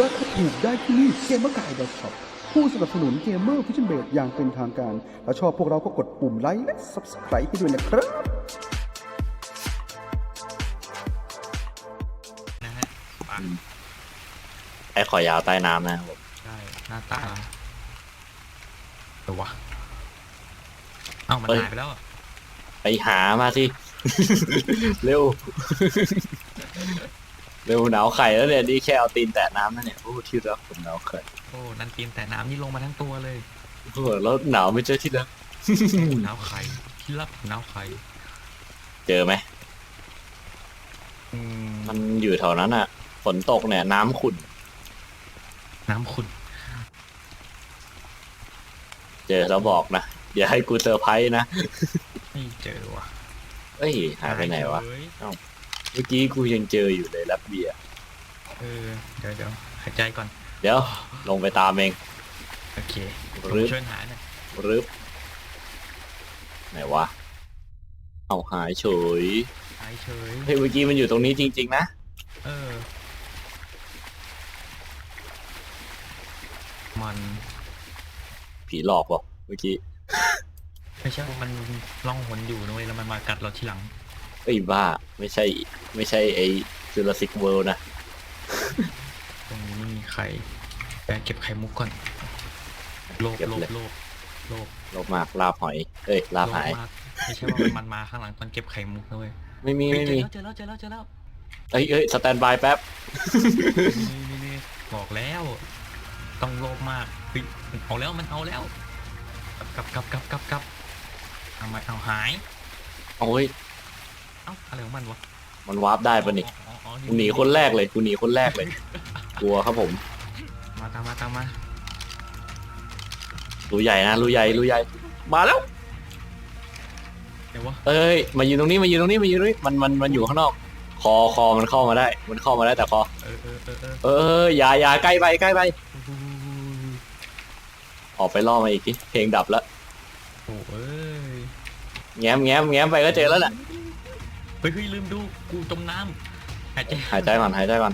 ราคาถูกได้ที่นี่เกมเมอร์กายดอทช็อปผู้สนับสนุนเกมเมอร์ฟิชเชนเบดอย่างเป็นทางการ และชอบพวกเราก็กดปุ่มไลค์และ Subscribe ไปด้วยนะครับ นะฮะปากไอ้ขอยาวใต้น้ำนะครับผมใช่หน้าตาเดี๋ยววะเอ้ามันหายไปแล้วอะไปหามาสิ เร็ว เร็วหนาวไข่แล้วเนี่ยนี่แค่เอาตีนแตะน้ำนั่นเนี่ยโอ้ที่รักผมหนาวไข่โอ้นันตีนแต่น้ำนี่ลงมาทั้งตัวเลยโอ้แล้วหนาวไม่เจอที่รักโอ้หนาวไข่ที่รับหนาวไข่เจอไหมอืมมันอยู่แถวนั้นอะฝนตกเนี่ยน้ำขุ่นน้ำขุ่นเจอแล้วบอกนะอย่าให้กูเซอร์ไพรส์นะ ไม่เจอว่ะเอ้ยหายไปไหนวะเฮ้ยเมื่อกี้กูยังเจออยู่เลยรับเบียร์เออเดี๋ยวเดี๋ยวหายใจก่อน เดี๋ยวลงไปตามเอง โอเคผมรึบช่วยหาหน่อยรึบไหนวะเอาหายเฉยหายเฉย เฮ้ยเมื่อกี้มันอยู่ตรงนี้จริง ๆ นะ เออ มันผีหลอกวะเมื่อกี้ ไม่ใช่ว่ามันล่องหนอยู่นะเว้ยแล้วมันมากัดเราทีหลัง เอ้ยบ้า ไม่ใช่ ไม่ใช่ไอ้จูราสสิกเวิลด์นะ ตรงนี้ไม่มีใครแปเก็บไข่มุกก่อน โลภเก็บโลภเลย โลภโลภลบมากลาบหอย เอ้ยลาบหายโลภมากไม่ใช่ว่ามันมาข้างหลังตอนเก็บไข่มุกนะเว้ยไม่มีเฮ้ยไม่เจอมีแล้วเจอแล้วเจอแล้วเจอแล้วเอ้ยเอ้ยสแตนบายแป๊บ นี่นี่นี่บอกแล้ว ต้องโลภมากเฮ้ยมันเอาแล้วมันเอาแล้ว กลับกลับกลับกลับกลับเอามาเอาหาย โอ้ย เอ้าอะไรของมันวะมันวาร์ปได้ปะนี่อ๋ออ๋ออ๋อกูหนีคนแรกเลยกูหนีคนแรกเลย กลัวครับผมมาตามมาตามมารูใหญ่นะรูใหญ่รูใหญ่ มาแล้ว เดี๋ยววะเอ้ยมายืนตรงนี้มายืนตรงนี้มายืนตรงนี้มันมันมันอยู่ข้างนอก คอคอมันเข้ามาได้ มันเข้ามาได้แต่คอ เออเออเออเออเอออย่าอย่าใกล้ไปใกล้ไปออกไปล่อมาอีกทีเพลงดับแล้วโอ้เอ้ย แง้มแง้มแง้มไปก็เจอแล้วน่ะ เฮ้ยเฮ้ยลืมดูกูจมน้ำหายใจหายใจก่อนหายใจก่อน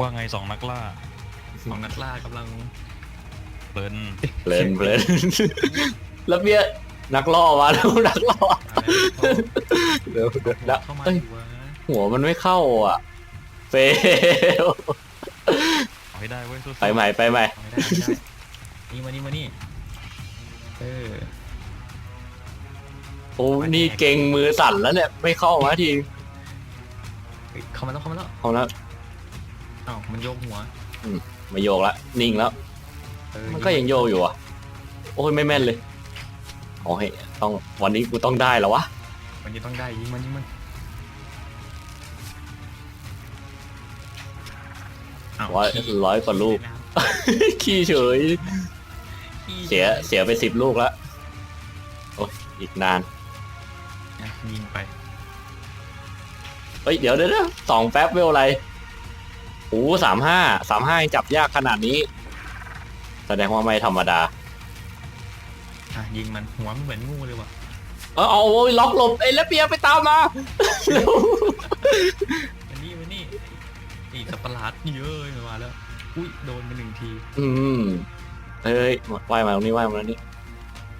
ว่าไงสองนักล่าสองนักล่ากำลังเพลินเพลินเพลินแล้วเบี้ยนักล่อมาแล้วนักล่ออะไรเดี๋ยวเดี๋ยวแล้วเข้ามาเอ้ยดูวะหัวมันไม่เข้าอะเฟล เอาให้ได้เว้ยสู้ๆไปใหม่ไปใหม่ เอาไม่ได้เอาไม่ได้นี่มานี่มานี่เออ โอ้นี่เก่งมือสั่นแล้วเนี่ยไม่เข้ามาทีเฮ้ยเข้ามาแล้วเข้ามาแล้วเอาแล้วอ้าวมันโยกหัวมาโยกละนิ่งแล้ว เออมันก็ยังโยกอยู่อะ โอ้ยไม่แม่นเลยโอ้ยต้องวันนี้กูต้องได้แล้ววะมันจะต้องได้ยิงมันยิงมันอ้าวร้อยขี้ร้อยกว่าลูกในน้ขี้เฉยำขี้เสียเสียไปสิบลูกแล้วโอ้ยอีกนานนะ ยิงไป เฮ้ย เดี๋ยวเดี๋ยวเดี๋ยวสองแป๊บเวลอะไรโอ้สามห้าสามห้ายังจับยากขนาดนี้ แสดงว่าไม่ธรรมดา อะยิงมันหัวมันเหมือนงูเลยว่ะเออเอาโอ้ยล็อกหลบไอ้แล้วเปียไปตามมาเร็วอันนี้มันนี่อีสัตว์ประหลาดเยอะเลยมาแล้ว อุ้ยโดนไปหนึ่งที อืมเฮ้ยว่ายมาตรงนี้ว่ายมาตรงนี้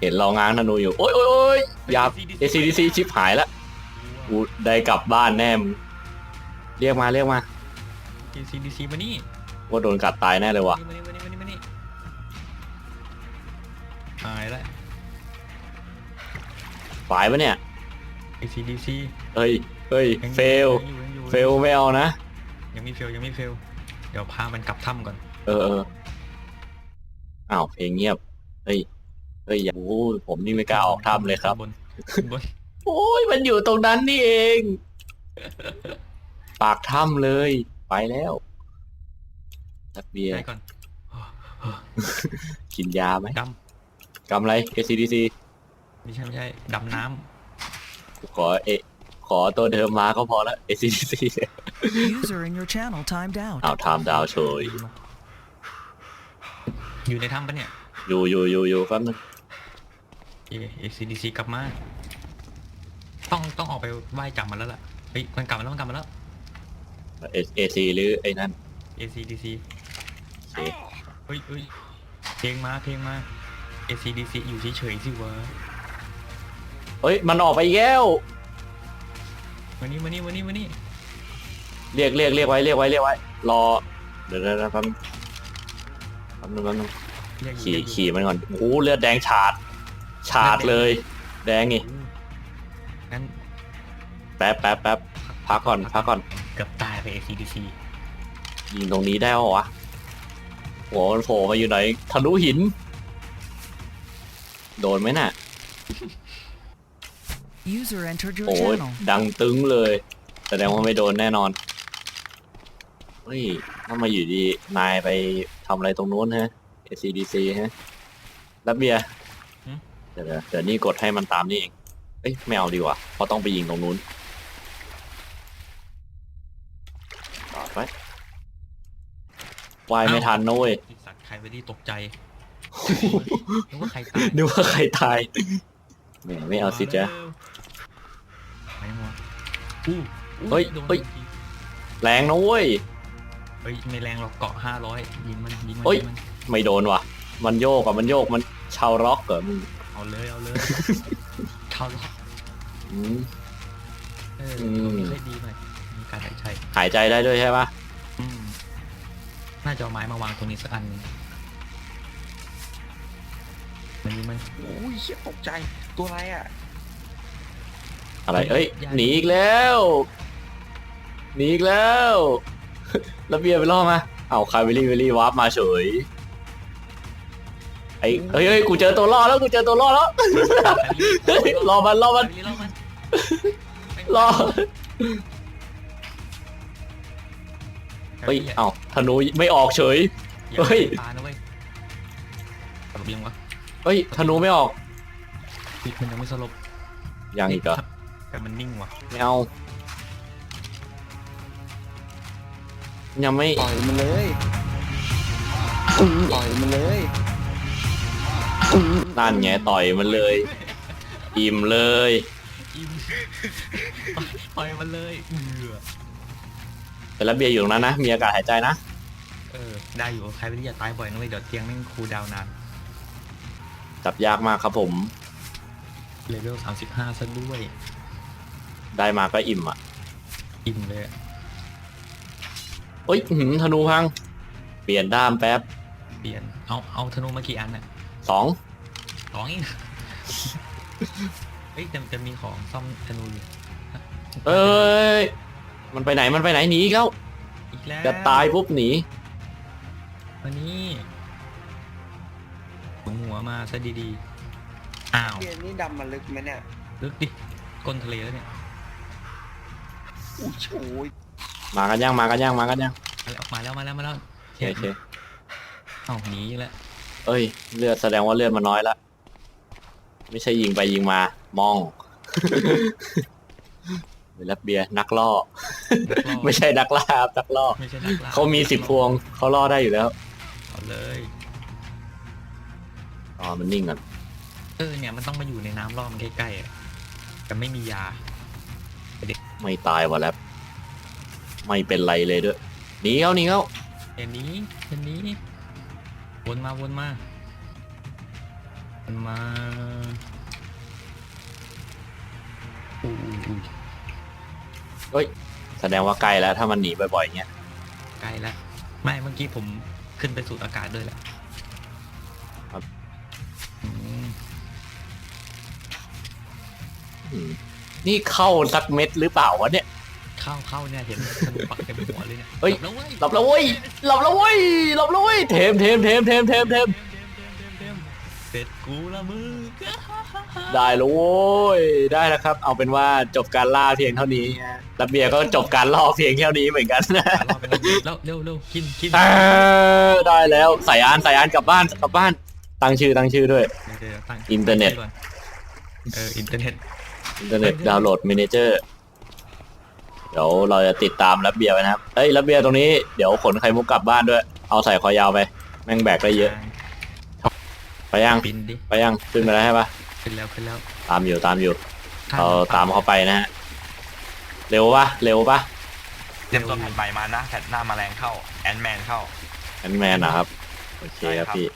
เห็นเราง้างธนูอยู่ โอ้ยโอ้ยโอ้ยยา ACDC ชิปหายแล้วกูได้กลับบ้านแน่มงเรียกมาเรียกมาดีซีดีซีมานี่ว่าโดนกัดตายแน่เลยว่ะมานี่มานี่มานี่มานี่หายแล้วฝ่ายปะเนี่ยไอซีดีซีเฮ้ยเฮ้ยเฟลเฟลไม่เอานะ ยังไม่เฟลยังไม่เฟลเดี๋ยวพามันกลับถ้ำก่อน เออเอออ้าวเพลงเงียบเฮ้ย เฮ้ยอย่าโอ้ยผมนี่ไม่กล้าออกถ้ำเลยครับบนขึ้นบนโอ้ยมันอยู่ตรงนั้นนี่เอง ปากถ้ำเลย ไปแล้วทักเบียร์ได้ก่อนกินยาไหมดกำไร ACDC ำไม่ใช่ไม่ใช่ดำน้ขอเอขอตัวเดิมมาก็พอแล้ว ACDC User in your channel timed out. อ้าวไทม์ดาวเฉำยอยู่ในถ้ำปะเนี่ย อยู่อยู่อยู่อยู่แป๊บนึง เอซีดีซีกลับมา ต้องต้องออกไปไหว้จับมันแล้วล่ะ เฮ้ยมันกลับมาแล้วมันกลับมาแล้ว เอเอซีหรือไอ้นั่น ACDC โอเคเฮ้ยเฮ้ยเพลงมาเพลงมา ACDC อยู่เฉยๆสิวะเฮ้ย มันออกไปอีกแล้ว มานี่มานี่มานี่มานี่เรียกเรียกเรียกไว้เรียกไว้เรียกไว้ รอ เดี๋ยวเดี๋ยวเดี๋ยวแป๊บนึงแป๊บนึงแป๊บนึงเรียกอยู่ขี่เรียกอยู่ขี่มันก่อนโอ้โหเลือดแดงฉาด ฉาดเลย แดงนี่งั้นแป๊บแป๊บแป๊บพักก่อนพักก่อนเกือบตายไป ACDC ยิงตรงนี้ได้เหรอวะหัวมันโผล่มาอยู่ไหนทะลุหิน โดนไหมน่ะ User entered your โอ้ย channel. ดังตึงเลย แสดงว่าไม่โดนแน่นอน เฮ้ยถ้ามาอยู่ดี นายไปทำอะไรตรงนู้นฮะ ACDC ฮะรับเบียร์เดี๋ยวเดี๋ยวเดี๋ยวนี่กดให้มันตามนี่เองเอ้ยไม่เอาดีกว่าเพราะต้องไปยิงตรงนู้นต่อไปวายไม่ทันนะเว้ยไอ้สัตว์ใครไปที่ตกใจนึกว่าใครตายนึกว่าใครตายแหมไม่เอาสิจ๊ะ ไม่หมดอู้อู้เฮ้ยโดนเฮ้ยทีแรงนะเว้ย เฮ้ยไม่แรงหรอกเกาะห้าร้อยยิงมันยิงมันเฮ้ย ยิงมัน ไม่โดนว่ะ มันโยกอะมันโยกมันชาวร็อกเหรอมึง เอาเลยเอาเลยเข้าล็อกอืม เอออืมได้ดีหน่อยมีการหายใจหายใจได้ด้วยใช่ปะอืมน่าจะเอาไม้มาวางตรงนี้สักอันหนึงมันยิงมันโอ้ยเชี่ยตกใจ ตัวอะไรอะ อะไรเอ้ยหนีอีกแล้วหนีอีกแล้ว แล้วเบียร์ไปล่อมาเอาคาเวลี่เวลี่วาร์ปมาเฉย ไอ้เฮ้ยเฮ้ยกูเจอตัวล่อแล้วกูเจอตัวล่อแล้วเฮ้ยรอมันรอมันรอมันรอเฮ้ยเอ้าธนูไม่ออกเฉยอย่าเฮ้ยตานะเว้ยสลบยังวะเฮ้ยธนูไม่ออกปิดมันยังไม่สลบยังอีกเหรอแต่มันนิ่งว่ะไม่เอายังไม่ปล่อยมันเลยปล่อยมันเลย นั่นไงต่อยมันเลย อิ่มเลย อิ่มปล่อยมันเลยเอือแต่ละเบียร์อยู่ตรงนั้นนะ มีอากาศหายใจนะ เออ ได้อยู่ ใครไปที่อย่าตายบ่อยนะเว้ยเดี๋ยวเตียงแม่งคูลดาวน์นาน จับยากมากครับผม เลเวลสามสิบห้าซะด้วย ได้มาก็อิ่มอะ อิ่มเลยอะเฮ้ยอื้อหือธนูพัง เปลี่ยนด้ามแป๊บ เปลี่ยน เอา เอาธนูมากี่อันน่ะ สองสองเองเฮ้ยแต่จะมีของซ่อมธนูอยู่เอ้ย มันไปไหนมันไปไหนหนีอีกแล้วอีกแล้วจะตายปุ๊บหนีวันนี้ขุนหัวมาซะดีๆอ้าวเบียร์นี่ดำมาลึกไหมเนี่ยลึกดิก้นทะเลแล้วเนี่ยอุ้ยโอ้ยมากันยังมากันยังมากันยังมาแล้วมาแล้วมาแล้วมาแล้วโอเคโอเคเอ้าหนีอีกแล้ว เอ้ย เลือดแสดงว่าเลือดมันน้อยละ ไม่ใช่ยิงไปยิงมา มองเวลาเบียร์นักล่อนักล่อ ไม่ใช่นักล่าครับนักล่อ ไม่ใช่นักล่าเขามีสิบพวงเขาล่อได้อยู่แล้ว เอาเลย อ๋อ มันนิ่งก่อนเออเนี่ยมันต้องมาอยู่ในน้ำรอบมันใกล้ๆอะแต่ไม่มียา ไม่ตายวะแล้ว ไม่เป็นไรเลยด้วย หนีเขาหนีเขาเดี๋ยวนี้เดี๋ยวนี้ วนมาวนมาวนมาอู้อู้แสดงว่าไกลแล้วถ้ามันหนีบ่อยๆอย่างเงี้ยใกล้แล้วไม่เมื่อกี้ผมขึ้นไปสูดอากาศด้วยแหละครับ อืมอืมนี่เข้าสักเม็ดหรือเปล่าวะเนี่ย เข้าเข้าเนี่ยเห็นธนูปักเต็มหัวเลยเนี่ยเฮ้ย หลับแล้วเว้ยหลับแล้วเว้ยหลับแล้วเว้ยหลับแล้วเว้ยเทมเทมเทมเทมเทมเทมเสร็จกูละมึงได้แล้วโว้ยได้แล้วครับ เอาเป็นว่าจบการล่าเพียงเท่านี้แล้วเบียร์ก็จบการล่อเพียงเท่านี้เหมือนกันนะ รอไปแล้วเร็วเร็วกินกินอ่าได้แล้วใส่อานใส่อานกลับบ้านกลับบ้าน ตั้งชื่อตั้งชื่อด้วย เดี๋ยวๆตั้งอินเทอร์เน็ต ก่เอออินเทอร์เน็ต อินเทอร์เน็ตดาวน์โหลดเมเนเจอร์เดี๋ยวเราจะติดตามรับเบียร์ไว้นะครับเอ้ยรับเบียร์ตรงนี้เดี๋ยวขนไข่มุกกลับบ้านด้วย เอาใส่คอยาวไป แม่งแบกได้เยอะ ไปยัง บินดิ ไปยังขึ้นไปแล้วใช่ปะขึ้นแล้วขึ้นแล้วตามอยู่ตามอยู่ข้เราตามเขาไปนะฮะ เร็วปะเร็วปะเตรียมตัวแผ่นใหม่มานะแผ่นหน้าแมลงเข้า แอนแมนเข้า แอนแมนนะครับ โอเคครับใช่ครับพี่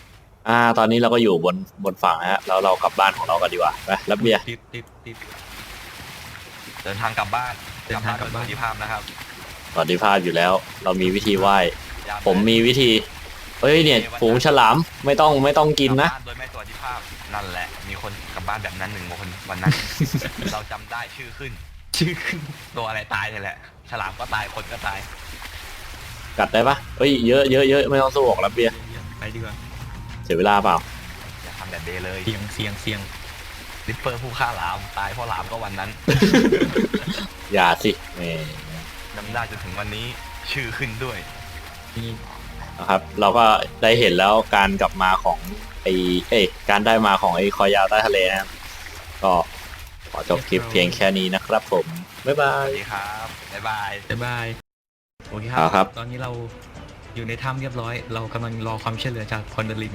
อ่า ตอนนี้เราก็อยู่บนบนฝั่งนะฮะแล้วเรากลับบ้านของเรากันดีกว่า ไปรับเบียร์ติดติดติดเดินทางกลับบ้าน เดินทางกลับบ้านโดยสวัสดิภาพนะครับสวัสดีภาพอยู่แล้ว เรามีวิธีไหว้ ยาผมมีวิธี เฮ้ยเนี่ยฝูงฉลามไม่ต้องไม่ต้องกินนะ กลับบ้าโดยไม่สวัสดิภาพนั่นแหละ มีคนกลับบ้านแบบนั้นหนึ่งคนวันนั้น เราจำได้ชื่อขึ้น ชื่อขึ้นตัวอะไรตายเนี่ยแหละ ฉลามก็ตายคนก็ตายกัดได้ปะเฮ้ยเยอะเยอะเยอะไม่ต้องสู้หรอกรับเบียร์ไปดีกว่าเสียเวลาเปล่า อย่าทำแบบเดย์เลยเสียงเสียงเสียง ลิปเปอร์ผู้ฆ่าหลามตายเพราะหลามก็วันนั้นอย่าสิแหมจำได้จนถึงวันนี้ชื่อขึ้นด้วยนี่นะครับ เราก็ได้เห็นแล้วการกลับมาของไอเอ้ยการได้มาของไอคอยาวใต้ทะเลนะครับก็ขอจบคลิปเพียงแค่นี้นะครับผม บ๊ายบาสย วัสดีครับ บ๊ายบาย บ๊ายบายโอเคคเอาครัรับ ตอนนี้เราอยู่ในถ้ำเรียบร้อย เรากำลังรอความช่วยเหลือจากคอนเดลิน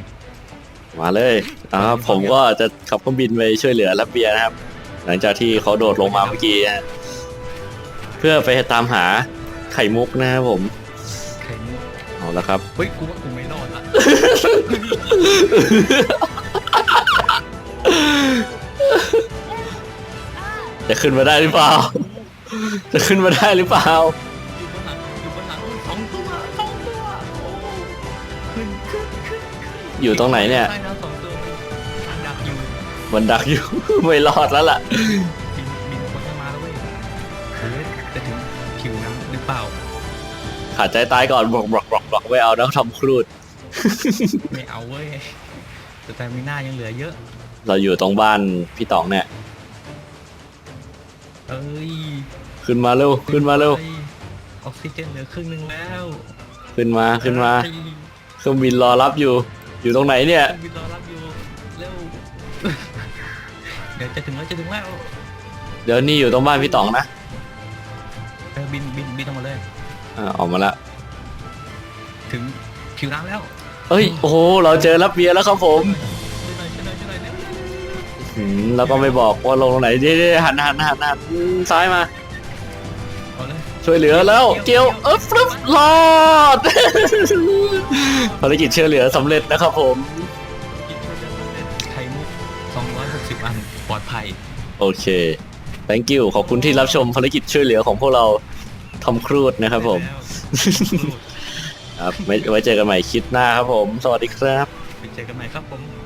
มาเลยอ่าผมก็จะขับเครื่องบินไปช่วยเหลือรับเบียร์นะครับ หลังจากที่เขาโดดลงมาเมื่อกี้นะเพื่อไปตามหาไข่มุกนะครับผมไข่มุกเอาละครับเฮ้ยกูว่ากูไม่รอดละจะขึ้นมาได้หรือเปล่า จะขึ้นมาได้หรือเปล่าอยู่บนหลังอยู่บนหลังสองตัวสองตัวโอ้ขึ้นขึ้นขึ้นขึ้นอยู่ตรงไหนเนี่ยใช่แล้วสองตัวมันดักอยู่ มันดักอยู่ ไม่รอดแล้วล่ะบินบินคนจะมาแล้วเว้ยเฮ้ยจะถึงผิวน้ำหรือเปล่า ขาดใจตายก่อนบอกบอกบอกบอกไม่เอานะทำครูด ไม่เอาเว้ยแต่แต่มีหน้ายังเหลือเยอะ เราอยู่ตรงบ้านพี่ต๋องเนี่ย เอ้ยขึ้นมาเร็ว ขึ้นมาเร็ว ออกซิเจนเหลือครึ่งหนึงแล้วขึ้นมาขึ้นมาเอ้ยเครื่องบินรอรับอยู่ อยู่ตรงไหนเนี่ยเครื่องบินรอรับอยู่เร็ว เดี๋ยวจะถึงแล้วจะถึงแล้วเดี๋ยวนี่อยู่ตรงบ้านพี่ต๋องนะเออบินบินบินออกมาเลย อ่าออกมาละถึงผิวน้ำแล้วเอ้ยโอ้โหเราเจอรับเบียร์แล้วครับผมช่วยหน่อยช่วยหน่อยช่วยหน่อยเร็วอืมแล้วก็ไม่บอกว่าลงตรงไหนเดี๋ยวๆหันหันหันหันอืมซ้ายมา เอาเลยช่วยเหลือแล้ว เกียวเออฟลุปรอด ภารกิจช่วยเหลือสำเร็จนะครับผม 260อันปลอดภัย โอเค thank you ขอบคุณที่รับชมภารกิจช่วยเหลือของพวกเราทอมครูดนะครับผมแล้วครับไว้ไว้เจอกันใหม่คลิปหน้าครับผม สวัสดีครับ ไปเจอกันใหม่ครับผมสวัสดีครับ